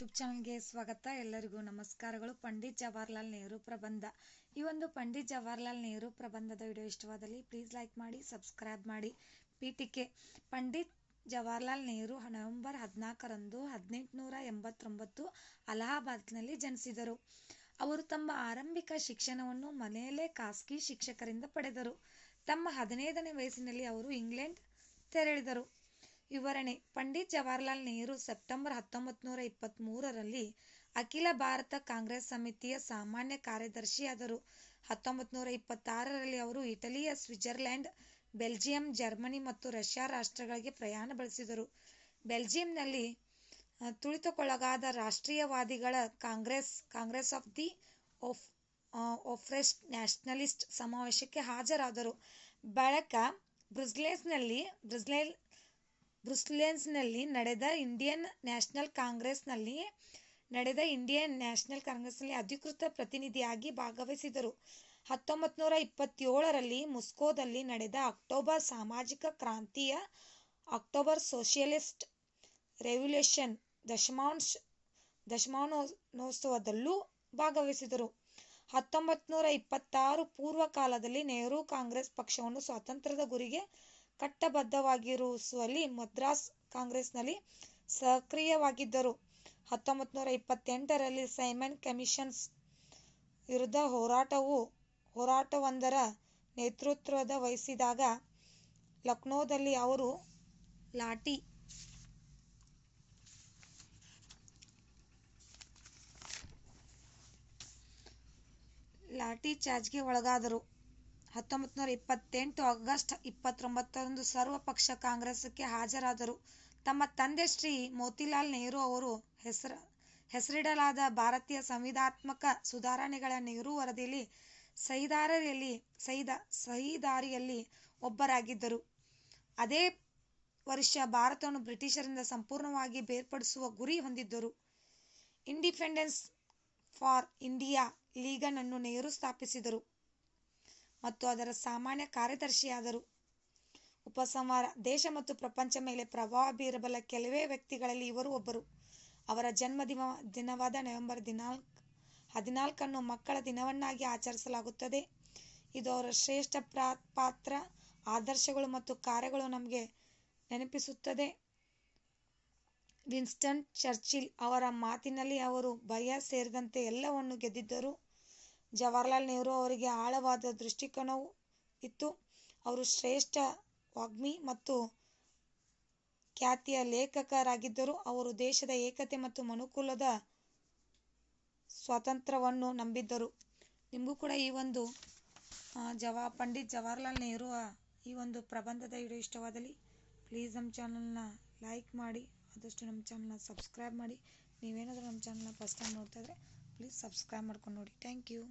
YouTube ಚಾನಲ್ಗೆ ಸ್ವಾಗತ. ಎಲ್ಲರಿಗೂ ನಮಸ್ಕಾರಗಳು. ಪಂಡಿತ್ ಜವಾಹರ್ಲಾಲ್ ನೆಹರು ಪ್ರಬಂಧ. ಈ ಒಂದು ಪಂಡಿತ್ ಜವಾಹರ್ಲಾಲ್ ನೆಹರು ಪ್ರಬಂಧದ ವಿಡಿಯೋ ಇಷ್ಟವಾದಲ್ಲಿ ಪ್ಲೀಸ್ ಲೈಕ್ ಮಾಡಿ ಸಬ್ಸ್ಕ್ರೈಬ್ ಮಾಡಿ. ಪೀಠಿಕೆ. ಪಂಡಿತ್ ಜವಾಹರ್ಲಾಲ್ ನೆಹರು ನವೆಂಬರ್ ಹದಿನಾಲ್ಕರಂದು ಹದಿನೆಂಟುನೂರ ಎಂಬತ್ತೊಂಬತ್ತು ಅಲಹಾಬಾದ್ನಲ್ಲಿ ಜನಿಸಿದರು. ಅವರು ತಮ್ಮ ಆರಂಭಿಕ ಶಿಕ್ಷಣವನ್ನು ಮನೆಯಲ್ಲೇ ಖಾಸಗಿ ಶಿಕ್ಷಕರಿಂದ ಪಡೆದರು. ತಮ್ಮ ಹದಿನೈದನೇ ವಯಸ್ಸಿನಲ್ಲಿ ಅವರು ಇಂಗ್ಲೆಂಡ್ ತೆರಳಿದರು. ವಿವರಣೆ. ಪಂಡಿತ್ ಜವಾಹರ್ಲಾಲ್ ನೆಹರು ಸೆಪ್ಟೆಂಬರ್ ಹತ್ತೊಂಬತ್ತು ನೂರ ಇಪ್ಪತ್ತ್ಮೂರರಲ್ಲಿ ಅಖಿಲ ಭಾರತ ಕಾಂಗ್ರೆಸ್ ಸಮಿತಿಯ ಸಾಮಾನ್ಯ ಕಾರ್ಯದರ್ಶಿಯಾದರು. ಹತ್ತೊಂಬತ್ತು ನೂರ ಇಪ್ಪತ್ತಾರರಲ್ಲಿ ಅವರು ಇಟಲಿಯ ಸ್ವಿಟ್ಜರ್ಲೆಂಡ್, ಬೆಲ್ಜಿಯಂ, ಜರ್ಮನಿ ಮತ್ತು ರಷ್ಯಾ ರಾಷ್ಟ್ರಗಳಿಗೆ ಪ್ರಯಾಣ ಬೆಳೆಸಿದರು. ಬೆಲ್ಜಿಯಂನಲ್ಲಿ ತುಳಿತಕ್ಕೊಳಗಾದ ರಾಷ್ಟ್ರೀಯವಾದಿಗಳ Congress Congress of the of Oppressed Nationalist ಸಮಾವೇಶಕ್ಕೆ ಹಾಜರಾದರು. ಬಳಿಕ ಬ್ರಿಸ್ಲೇಸ್ನಲ್ಲಿ ಬ್ರುಸ್ಲೆಲ್ ಬ್ರುಸ್ಲೆನ್ಸ್ನಲ್ಲಿ ನಡೆದ ಇಂಡಿಯನ್ ನ್ಯಾಷನಲ್ ಕಾಂಗ್ರೆಸ್ನಲ್ಲಿ ನಡೆದ ಇಂಡಿಯನ್ ನ್ಯಾಷನಲ್ ಕಾಂಗ್ರೆಸ್ನಲ್ಲಿ ಅಧಿಕೃತ ಪ್ರತಿನಿಧಿಯಾಗಿ ಭಾಗವಹಿಸಿದರು ಹತ್ತೊಂಬತ್ತು ನೂರ ಇಪ್ಪತ್ತೇಳರಲ್ಲಿ ಮುಸ್ಕೋದಲ್ಲಿ ನಡೆದ ಅಕ್ಟೋಬರ್ ಸಾಮಾಜಿಕ ಕ್ರಾಂತಿಯ ಅಕ್ಟೋಬರ್ ಸೋಷಿಯಲಿಸ್ಟ್ ರೆವಲ್ಯೂಷನ್ ದಶಮಾಂಶ, ದಶಮಾನೋತ್ಸವದಲ್ಲೂ ಭಾಗವಹಿಸಿದರು ಹತ್ತೊಂಬತ್ತು ನೂರ ಇಪ್ಪತ್ತಾರು ಪೂರ್ವ ಕಾಲದಲ್ಲಿ ನೆಹರು ಕಾಂಗ್ರೆಸ್ ಪಕ್ಷವನ್ನು ಸ್ವಾತಂತ್ರ್ಯದ ಗುರಿಗೆ ಕಟ್ಟಬದ್ಧವಾಗಿರಿಸುವಲ್ಲಿ ಮದ್ರಾಸ್ ಕಾಂಗ್ರೆಸ್ನಲ್ಲಿ ಸಕ್ರಿಯವಾಗಿದ್ದರು. ಹತ್ತೊಂಬತ್ತು ನೂರ ಇಪ್ಪತ್ತೆಂಟರಲ್ಲಿ ಸೈಮನ್ ಕಮಿಷನ್ಸ್ ವಿರುದ್ಧ ಹೋರಾಟವು, ಹೋರಾಟವೊಂದರ ನೇತೃತ್ವದ ವಹಿಸಿದಾಗ ಲಕ್ನೋದಲ್ಲಿ ಅವರು ಲಾಠಿ ಚಾರ್ಜ್ಗೆ ಒಳಗಾದರು. ಹತ್ತೊಂಬತ್ತು ನೂರ ಇಪ್ಪತ್ತೆಂಟು ಆಗಸ್ಟ್ ಇಪ್ಪತ್ತೊಂಬತ್ತರಂದು ಸರ್ವಪಕ್ಷ ಕಾಂಗ್ರೆಸ್ಗೆ ಹಾಜರಾದರು. ತಮ್ಮ ತಂದೆ ಶ್ರೀ ಮೋತಿಲಾಲ್ ನೆಹರು ಅವರು ಹೆಸರ, ಹೆಸರಿಡಲಾದ ಭಾರತೀಯ ಸಂವಿಧಾತ್ಮಕ ಸುಧಾರಣೆಗಳ ನೆಹರು ವರದಿಯಲ್ಲಿ ಸಹಿದಾರಿಯಲ್ಲಿ ಒಬ್ಬರಾಗಿದ್ದರು. ಅದೇ ವರ್ಷ ಭಾರತವನ್ನು ಬ್ರಿಟಿಷರಿಂದ ಸಂಪೂರ್ಣವಾಗಿ ಬೇರ್ಪಡಿಸುವ ಗುರಿ ಹೊಂದಿದ್ದರು. ಇಂಡಿಪೆಂಡೆನ್ಸ್ ಫಾರ್ ಇಂಡಿಯಾ ಲೀಗನನ್ನು ನೆಹರು ಸ್ಥಾಪಿಸಿದರು. ಮತ್ತು ಅದರ ಸಾಮಾನ್ಯ ಕಾರ್ಯದರ್ಶಿಯಾದರು. ಉಪಸಂಹಾರ, ದೇಶ ಮತ್ತು ಪ್ರಪಂಚ ಮೇಲೆ ಪ್ರಭಾವ ಬೀರಬಲ್ಲ ಕೆಲವೇ ವ್ಯಕ್ತಿಗಳಲ್ಲಿ ಇವರು ಒಬ್ಬರು. ಅವರ ಜನ್ಮ ದಿನ, ದಿನವಾದ ನವೆಂಬರ್ ದಿನಾಲ್ಕು, ಹದಿನಾಲ್ಕನ್ನು ಮಕ್ಕಳ ದಿನವನ್ನಾಗಿ ಆಚರಿಸಲಾಗುತ್ತದೆ. ಇದು ಅವರ ಶ್ರೇಷ್ಠ ಪ್ರಾ, ಪಾತ್ರ, ಆದರ್ಶಗಳು ಮತ್ತು ಕಾರ್ಯಗಳು ನಮಗೆ ನೆನಪಿಸುತ್ತದೆ. ವಿನ್ಸ್ಟನ್ ಚರ್ಚಿಲ್ ಅವರ ಮಾತಿನಲ್ಲಿ ಅವರು ಭಯ ಸೇರಿದಂತೆ ಎಲ್ಲವನ್ನು ಗೆದ್ದಿದ್ದರು. ಜವಾಹರ್ಲಾಲ್ ನೆಹರು ಅವರಿಗೆ ಆಳವಾದ ದೃಷ್ಟಿಕೋನವು ಇತ್ತು. ಅವರು ಶ್ರೇಷ್ಠ ವಾಗ್ಮಿ ಮತ್ತು ಖ್ಯಾತಿಯ ಲೇಖಕರಾಗಿದ್ದರು ಅವರು ದೇಶದ ಏಕತೆ ಮತ್ತು ಮನುಕುಲದ ಸ್ವಾತಂತ್ರ್ಯವನ್ನು ನಂಬಿದ್ದರು. ನಿಮಗೂ ಕೂಡ ಈ ಒಂದು ಜವಾ, ಪಂಡಿತ್ ಜವಾಹರ್ಲಾಲ್ ನೆಹರು ಈ ಒಂದು ಪ್ರಬಂಧದ ವಿಡಿಯೋ ಇಷ್ಟವಾದಲ್ಲಿ ಪ್ಲೀಸ್ ನಮ್ಮ ಚಾನಲ್ನ ಲೈಕ್ ಮಾಡಿ, ಆದಷ್ಟು ನಮ್ಮ ಚಾನಲ್ನ ಸಬ್ಸ್ಕ್ರೈಬ್ ಮಾಡಿ. ನೀವೇನಾದರೂ ನಮ್ಮ ಚಾನಲ್ನ ಫಸ್ಟ್ ಟೈಮ್ ನೋಡ್ತಾ ಇದ್ರೆ ಪ್ಲೀಸ್ ಸಬ್ಸ್ಕ್ರೈಬ್ ಮಾಡ್ಕೊಂಡು ನೋಡಿ. Thank you